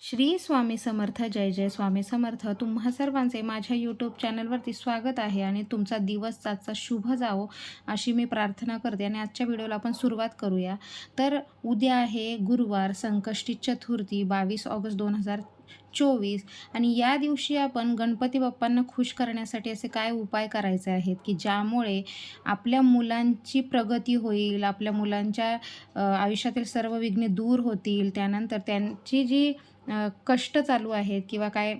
श्री स्वामी समर्थ जय जय स्वामी समर्थ. तुम्हा सर्वांचे माझ्या यूट्यूब चॅनलवरती स्वागत आहे आणि तुमचा दिवस आजचा शुभ जावो अशी मी प्रार्थना करते आणि आजच्या व्हिडिओला आपण सुरुवात करूया. तर उद्या आहे गुरुवार संकष्टी चतुर्थी बावीस ऑगस्ट दोन हजार चोवीस. आणि या दिवशी आपण गणपती बाप्पांना खुश करण्यासाठी असे काय उपाय करायचे आहेत की ज्यामुळे आपल्या मुलांची प्रगती होईल आपल्या मुलांच्या आयुष्यातील सर्व विघ्ने दूर होतील त्यानंतर त्यांची जी कष्ट चालू आहेत किंवा काय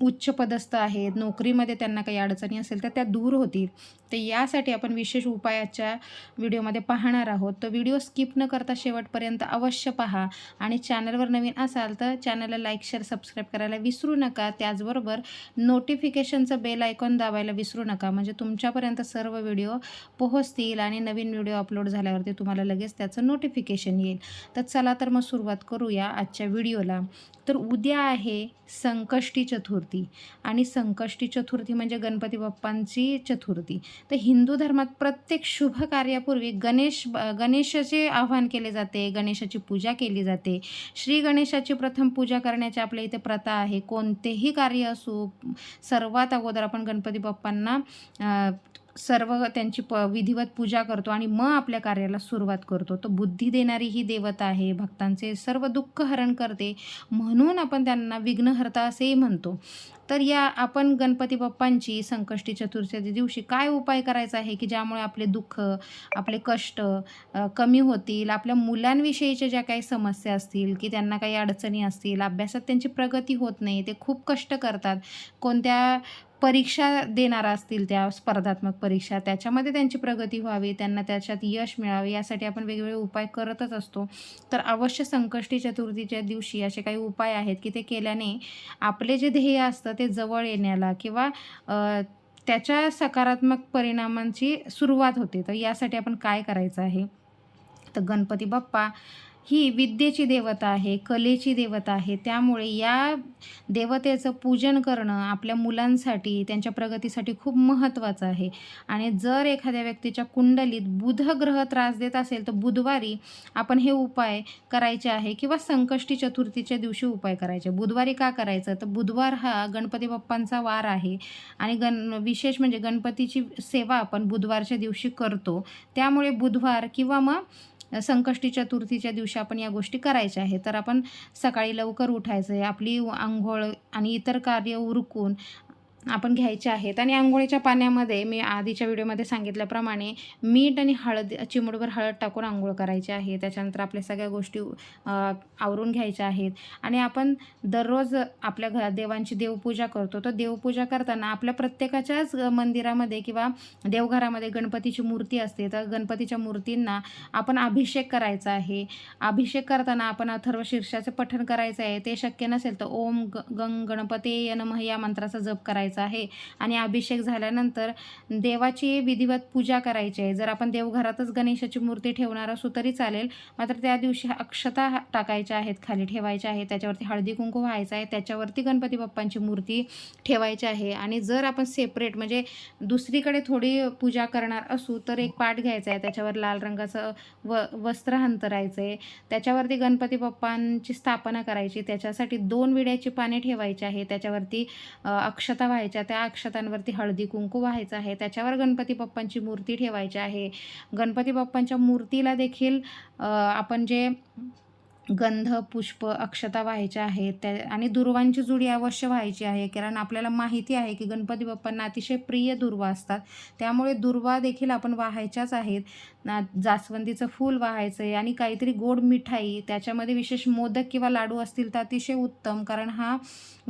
उच्चपदस्थ आहेत नोकरीमध्ये त्यांना काही अडचणी असेल तर त्या दूर होतील. तर यासाठी आपण विशेष उपायाच्या व्हिडिओमध्ये पाहणार आहोत. तर व्हिडिओ स्किप न करता शेवटपर्यंत अवश्य पहा आणि चॅनलवर नवीन असाल तर चॅनलला लाईक शेअर सबस्क्राईब करायला विसरू नका. त्याचबरोबर नोटिफिकेशनचं बेल आयकॉन दाबायला विसरू नका. म्हणजे तुमच्यापर्यंत सर्व व्हिडिओ पोहोचतील आणि नवीन व्हिडिओ अपलोड झाल्यावरती तुम्हाला लगेच त्याचं नोटिफिकेशन येईल. तर चला तर मग सुरुवात करूया आजच्या व्हिडिओला. तर उद्या आहे संकष्टी चतुर्थी. आणि संकष्टी चतुर्थी म्हणजे गणपती बाप्पांची चतुर्थी. तर हिंदू धर्मात प्रत्येक शुभ कार्यापूर्वी गणेश गणेशाचे आवाहन केले जाते गणेशाची पूजा केली जाते. श्री गणेशाची प्रथम पूजा करण्याची आपल्या इथे प्रथा आहे कोणतेही कार्य असो सर्वात अगोदर आपण गणपती बाप्पांना सर्व त्यांची प विधिवत पूजा करतो आणि मग आपल्या कार्याला सुरुवात करतो. तो बुद्धी देणारी ही देवता आहे भक्तांचे सर्व दुःख हरण करते. म्हणून आपण त्यांना विघ्नहर्ता असेही म्हणतो. तर या आपण गणपती बाप्पांची संकष्टी चतुर्थीच्या दिवशी काय उपाय करायचा आहे की ज्यामुळे आपले दुःख आपले कष्ट कमी होतील? आपल्या मुलांविषयीच्या ज्या काही समस्या असतील की त्यांना काही अडचणी असतील अभ्यासात त्यांची प्रगती होत नाही ते खूप कष्ट करतात. कोणत्या परीक्षा देणारा असतील त्या स्पर्धात्मक परीक्षा त्याच्यामध्ये त्यांची प्रगती व्हावी त्यांना त्याच्यात यश मिळावे यासाठी आपण वेगवेगळे उपाय करतच असतो. तर अवश्य संकष्टी चतुर्थीच्या दिवशी असे काही उपाय आहेत की ते केल्याने आपले जे ध्येय असतं ते जवळ येण्याला किंवा त्याच्या सकारात्मक परिणामांची सुरुवात होते. तर यासाठी आपण काय करायचं आहे? तर गणपती बाप्पा ही विद्येची देवता आहे कलेची देवता आहे. त्यामुळे या देवतेचं पूजन करणं आपल्या मुलांसाठी त्यांच्या प्रगतीसाठी खूप महत्त्वाचं आहे. आणि जर एखाद्या व्यक्तीच्या कुंडलीत बुध ग्रह त्रास देत असेल तर बुधवारी आपण हे उपाय करायचे आहे किंवा संकष्टी चतुर्थीच्या दिवशी उपाय करायचे. बुधवारी का करायचं? तर बुधवार हा गणपती बाप्पांचा वार आहे आणि गण विशेष म्हणजे गणपतीची सेवा आपण बुधवारच्या दिवशी करतो. त्यामुळे बुधवार किंवा मग संकष्टी चतुर्थीच्या दिवशी आपण या गोष्टी करायच्या आहे तर आपण सकाळी लवकर उठायचं आहे. आपली आंघोळ आणि इतर कार्य उरकून आपण घ्यायचे आहेत. आणि आंघोळीच्या पाण्यामध्ये मी आधीच्या व्हिडिओमध्ये सांगितल्याप्रमाणे मीठ आणि हळद चिमूटभर हळद टाकून आंघोळ करायची आहे. त्याच्यानंतर आपल्या सगळ्या गोष्टी आवरून घ्यायच्या आहेत. आणि आपण दररोज आपल्या घरात देवांची देवपूजा करतो. तर देवपूजा करताना आपल्या प्रत्येकाच्याच मंदिरामध्ये किंवा देवघरामध्ये गणपतीची मूर्ती असते. तर गणपतीच्या मूर्तींना आपण अभिषेक करायचा आहे. अभिषेक करताना आपण अथर्व शीर्षाचं पठण करायचं आहे. ते शक्य नसेल तर ओम ग गंग गणपते नमः या मंत्राचा जप करायचा आहे. आणि अभिषेक झाल्यानंतर देवाची विधिवत पूजा करायची आहे. जर आपण देवघरातच गणेशाची मूर्ती ठेवणार असू तरी चालेल. मात्र त्या दिवशी अक्षता टाकायच्या आहेत खाली ठेवायच्या आहेत त्याच्यावरती हळदी कुंकू व्हायचं आहे. त्याच्यावरती गणपती बाप्पांची मूर्ती ठेवायची आहे. आणि जर आपण सेपरेट म्हणजे दुसरीकडे थोडी पूजा करणार असू तर एक पाठ घ्यायचा आहे. त्याच्यावर लाल रंगाचं व वस्त्र हंतरायचं आहे त्याच्यावरती गणपती बाप्पांची स्थापना करायची. त्याच्यासाठी दोन विड्याची पाने ठेवायची आहे. त्याच्यावरती अक्षता व्हायची व्हायच्या त्या अक्षतांवरती हळदी कुंकू व्हायचं आहे. त्याच्यावर गणपती बाप्पांची मूर्ती ठेवायची आहे. गणपती बाप्पांच्या मूर्तीला देखील आपण जे गंध पुष्प अक्षता व्हायच्या आहेत. त्या आणि दुर्वांची जुडी अवश्य व्हायची आहे. कारण आपल्याला माहिती आहे की गणपती बाप्पांना अतिशय प्रिय दुर्वा असतात. त्यामुळे दुर्वा देखील आपण वाहायच्याच आहेत. ना जास्वंदीचं फूल वाहायचं आहे आणि काहीतरी गोड मिठाई त्याच्यामध्ये विशेष मोदक किंवा लाडू असतील तर अतिशय उत्तम. कारण हा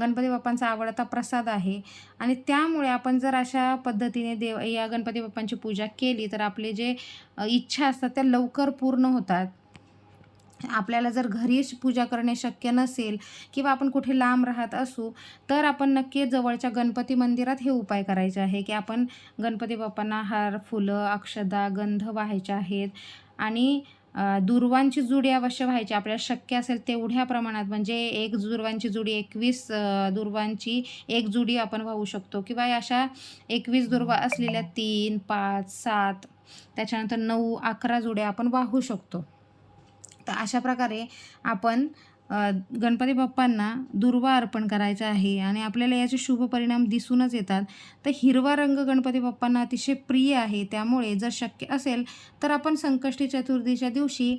गणपती बाप्पांचा आवडता प्रसाद आहे. आणि त्यामुळे आपण जर अशा पद्धतीने देव या गणपती बाप्पांची पूजा केली तर आपले जे इच्छा असतात त्या लवकर पूर्ण होतात. आपल्याला जर घरीच पूजा करणे शक्य नसेल किंवा आपण कुठे लांब राहत असू तर आपण नक्की जवळच्या गणपती मंदिरात हे उपाय करायचे आहे की आपण गणपती बाप्पांना हार फुलं अक्षदा गंध व्हायचे आहेत आणि दुर्वांची जुडी अवश्य व्हायची. आपल्याला शक्य असेल तेवढ्या प्रमाणात म्हणजे एक दुर्वांची जुडी एकवीस दुर्वांची एक जुडी आपण वाहू शकतो. किंवा अशा एकवीस दुर्वा असलेल्या तीन पाच सात त्याच्यानंतर नऊ अकरा जुड्या आपण वाहू शकतो. तर अशा प्रकारे आपण गणपती बाप्पांना दुर्वा अर्पण करायचा आहे आणि आपल्याला याचे शुभ परिणाम दिसूनच येतात. तर हिरवा रंग गणपती बाप्पांना अतिशय प्रिय आहे. त्यामुळे जर शक्य असेल तर आपण संकष्टी चतुर्थीच्या दिवशी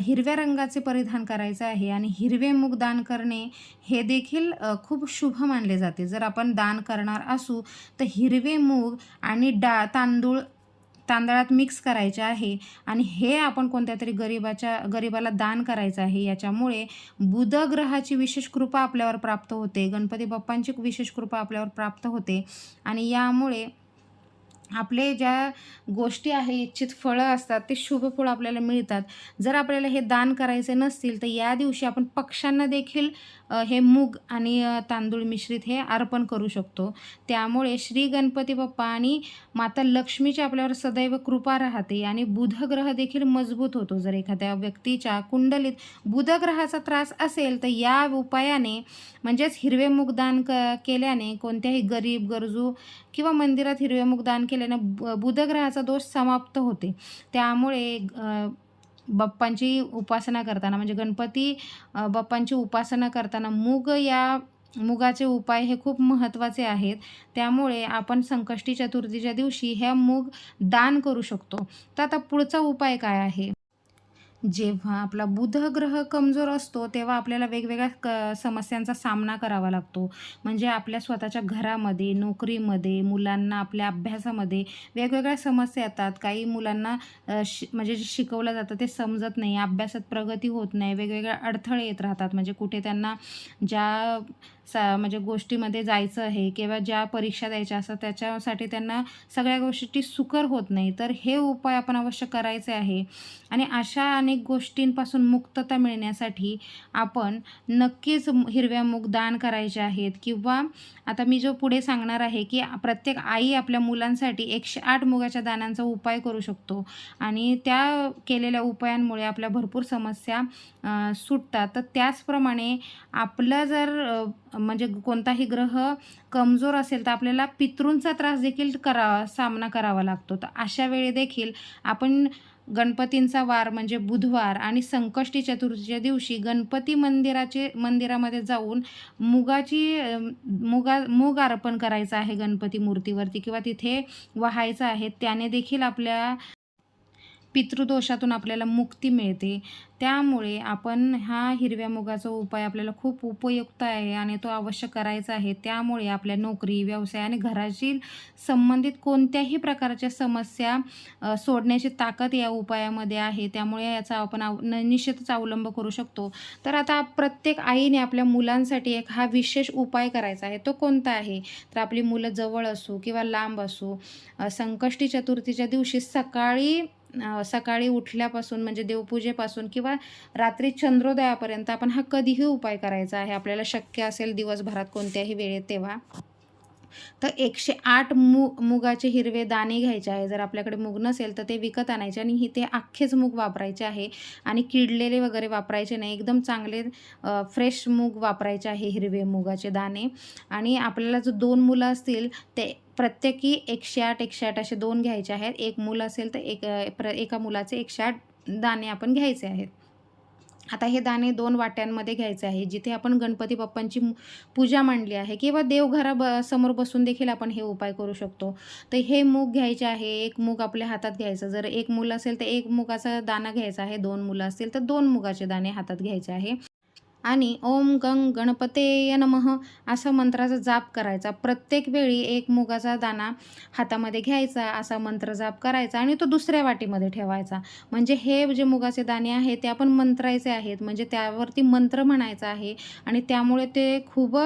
हिरव्या रंगाचे परिधान करायचं आहे आणि हिरवे मूग दान करणे हे देखील खूप शुभ मानले जाते. जर आपण दान करणार असू तर हिरवे मूग आणि डा तांदूळ तांदळात मिक्स करायचे आहे. आणि हे आपण कोणत्या तरी गरिबाच्या गरिबाला दान करायचं आहे. याच्यामुळे बुध ग्रहाची विशेष कृपा आपल्यावर प्राप्त होते. गणपती बाप्पांची विशेष कृपा आपल्यावर प्राप्त होते. आणि यामुळे आपले ज्या गोष्टी आहे इच्छित फळं असतात ते शुभफळ आपल्याला मिळतात. जर आपल्याला हे दान करायचे नसतील तर या दिवशी आपण पक्ष्यांना देखील हे मूग आणि तांदूळ मिश्रित हे अर्पण करू शकतो. त्यामुळे श्री गणपती बाप्पा आणि माता लक्ष्मीची आपल्यावर सदैव कृपा राहते आणि बुध ग्रह देखील मजबूत होतो. जर एखाद्या व्यक्तीच्या कुंडलीत बुध ग्रहाचा त्रास असेल तर या उपायाने म्हणजेच हिरवे मूग दान क केल्याने कोणत्याही गरीब गरजू किंवा मंदिरात हिरवे मूग दान केल्याने ब बुधग्रहाचा दोष समाप्त होते. त्यामुळे बाप्पांची उपासना करताना म्हणजे गणपती बाप्पांची उपासना करताना मूग या मुगाचे उपाय हे खूप महत्त्वाचे आहेत. त्यामुळे आपण संकष्टी चतुर्थीच्या दिवशी ह्या मूग दान करू शकतो. तर आता पुढचा उपाय काय आहे? जेव्हा आपला बुध ग्रह कमजोर असतो तेव्हा आपल्याला वेगवेगळ्या क समस्यांचा सामना करावा लागतो. म्हणजे आपल्या स्वतःच्या घरामध्ये नोकरीमध्ये मुलांना आपल्या अभ्यासामध्ये वेगवेगळ्या समस्या येतात. काही मुलांना शि म्हणजे जे शिकवलं जातं ते समजत नाही अभ्यासात प्रगती होत नाही वेगवेगळे अडथळे येत राहतात. म्हणजे कुठे त्यांना ज्या सा म्हणजे गोष्टीमध्ये जायचं आहे किंवा ज्या परीक्षा द्यायच्या असतात त्याच्यासाठी त्यांना सगळ्या गोष्टी सुकर होत नाही. तर हे उपाय आपण अवश्य करायचे आहे. आणि अशा अनेक गोष्टींपासून मुक्तता मिळण्यासाठी आपण नक्कीच हिरव्या मूग दान करायचे आहेत. किंवा आता मी जो पुढे सांगणार आहे की प्रत्येक आई आपल्या मुलांसाठी एकशे आठ मुगाच्या दानांचा उपाय करू शकतो. आणि त्या केलेल्या उपायांमुळे आपल्या भरपूर समस्या सुटतात. तर त्याचप्रमाणे आपलं जर म्हणजे कोणताही ग्रह कमजोर असेल तर आपल्याला पितृंचा त्रास देखील करा सामना करावा लागतो. तर अशा वेळी देखील आपण गणपतींचा वार म्हणजे बुधवार आणि संकष्टी चतुर्थीच्या दिवशी गणपती मंदिराचे मंदिरामध्ये जाऊन मुगाची मुगा मूग अर्पण करायचं आहे गणपती मूर्तीवरती किंवा तिथे वाहायचं आहे त्याने देखील आपल्या पितृदोषातून आपल्याला मुक्ती मिळते. त्यामुळे आपण हा हिरव्या मुगाचा उपाय आपल्याला खूप उपयुक्त आहे आणि तो अवश्य करायचा आहे. त्यामुळे आपल्या नोकरी व्यवसाय आणि घराशी संबंधित कोणत्याही प्रकारच्या समस्या सोडण्याची ताकद या उपायामध्ये आहे. त्यामुळे याचा आपण अव निश्चितच अवलंब करू शकतो. तर आता प्रत्येक आईने आपल्या मुलांसाठी एक हा विशेष उपाय करायचा आहे. तो कोणता आहे? तर आपली मुलं जवळ असो किंवा लांब असो संकष्टी चतुर्थीच्या दिवशी सकाळी सकाळी उठल्यापासून म्हणजे देवपूजेपासून किंवा रात्री चंद्रोदयापर्यंत आपण हा कधीही उपाय करायचा आहे. आपल्याला शक्य असेल दिवसभरात कोणत्याही वेळेत तेव्हा. तर एकशे आठ मु मुगाचे हिरवे दाणे घ्यायचे आहे. जर आपल्याकडे मूग नसेल तर ते विकत आणायचे आणि ही ते अख्खेच मूग वापरायचे आहे. आणि किडलेले वगैरे वापरायचे नाही. एकदम चांगले फ्रेश मूग वापरायचे आहे हिरवे मुगाचे दाणे. आणि आपल्याला जो दोन मुलं असतील ते प्रत्येकी एकशे आठ एकशे आठ असे दोन घ्यायचे आहेत. एक मुलं असेल तर एक प्र एका मुलाचे एकशे आठ दाणे आपण घ्यायचे आहेत. आता हे दाणे दोन वाट्यांमध्ये घ्यायचे आहे जिथे आपण गणपती बाप्पांची पूजा मांडली आहे किंवा देवघरा ब समोर बसून देखील आपण हे उपाय करू शकतो. तर हे मूग घ्यायचे आहे एक मूग आपल्या हातात घ्यायचं. जर एक मुलं असेल तर एक मुगाचा दाणा घ्यायचा आहे दोन मुलं असतील तर दोन मुगाचे दाणे हातात घ्यायचे आहे. आणि ओम गंग गणपते नमः असा मंत्राचा जाप करायचा. प्रत्येक वेळी एक मुगाचा दाणा हातामध्ये घ्यायचा असा मंत्र जाप करायचा आणि तो दुसऱ्या वाटीमध्ये ठेवायचा. म्हणजे हे जे मुगाचे दाणे आहेत ते आपण मंत्रायचे आहेत. म्हणजे त्यावरती मंत्र म्हणायचा आहे आणि त्यामुळे ते खूप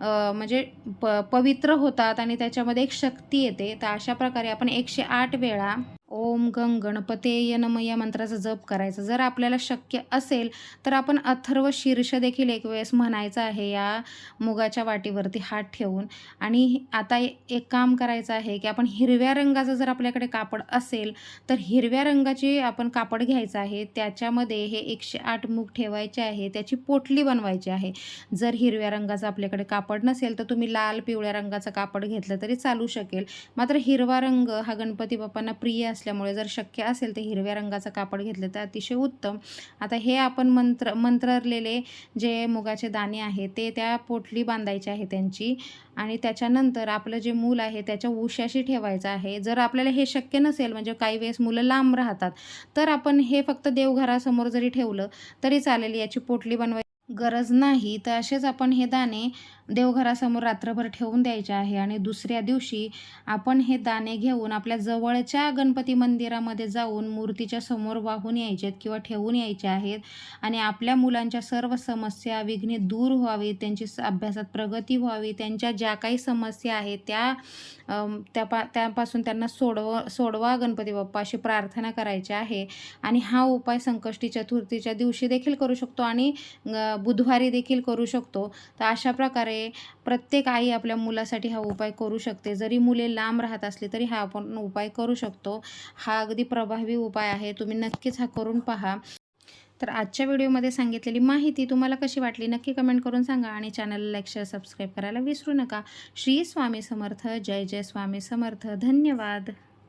म्हणजे प पवित्र होतात आणि त्याच्यामध्ये एक शक्ती येते. तर अशा प्रकारे आपण एकशे आठ वेळा ओम गंग गणपते नम या मंत्राचा जप करायचा. जर आपल्याला शक्य असेल तर आपण अथर्व शीर्ष देखील एक वेळेस म्हणायचं आहे या मुगाच्या वाटीवरती हात ठेवून. आणि आता एक काम करायचं आहे की आपण हिरव्या रंगाचं जर आपल्याकडे कापड असेल तर हिरव्या रंगाचे आपण कापड घ्यायचं आहे. त्याच्यामध्ये हे एकशे आठ मूग ठेवायचे आहे. त्याची पोटली बनवायची आहे. जर हिरव्या रंगाचं आपल्याकडे कापड नसेल तर तुम्ही लाल पिवळ्या रंगाचं कापड घेतलं तरी चालू शकेल. मात्र हिरवा रंग हा गणपती बाप्पांना प्रिय असल्यामुळे जर शक्य असेल तर हिरव्या रंगाचं कापड घेतलं तर अतिशय उत्तम. आता हे आपण मंत्र मंत्ररलेले जे मुगाचे दाणे आहे ते त्या पोटली बांधायचे आहे त्यांची आणि त्याच्यानंतर आपलं जे मूल आहे त्याच्या उशाशी ठेवायचं आहे. जर आपल्याला हे शक्य नसेल म्हणजे काही वेळेस मुलं लांब राहतात तर आपण हे फक्त देवघरासमोर जरी ठेवलं तरी चालेल याची पोटली बनवायची गरज नाही. तर असेच आपण हे दाणे देवघरासमोर रात्रभर ठेवून द्यायचे आहे आणि दुसऱ्या दिवशी आपण हे दाणे घेऊन आपल्या जवळच्या गणपती मंदिरामध्ये जाऊन मूर्तीच्या समोर वाहून यायचे आहेत किंवा ठेवून यायचे आहेत. आणि आपल्या मुलांच्या सर्व समस्या विघ्ने दूर व्हावी त्यांची स- अभ्यासात प्रगती व्हावी त्यांच्या ज्या काही समस्या आहेत त्या त्या पा त्यापासून त्यांना सोडव सोडवा गणपती बाप्पा अशी प्रार्थना करायची आहे. आणि हा उपाय संकष्टी चतुर्थीच्या दिवशी देखील करू शकतो आणि बुधवारी देखील करू शकतो. तर अशा प्रकारे प्रकारे प्रत्येक आई आपल्या मुलासाठी हा उपाय करू शकते. जरी मुले लांब राहत असली तरी हा आपण उपाय करू शकतो. हा अगदी प्रभावी उपाय आहे. तुम्ही नक्कीच हा करून पहा. तर आजच्या व्हिडिओमध्ये सांगितलेली माहिती तुम्हाला कशी वाटली नक्की कमेंट करून सांगा आणि चॅनलला लाईक शेअर सबस्क्राईब करायला विसरू नका. श्री स्वामी समर्थ. जय जय स्वामी समर्थ. धन्यवाद.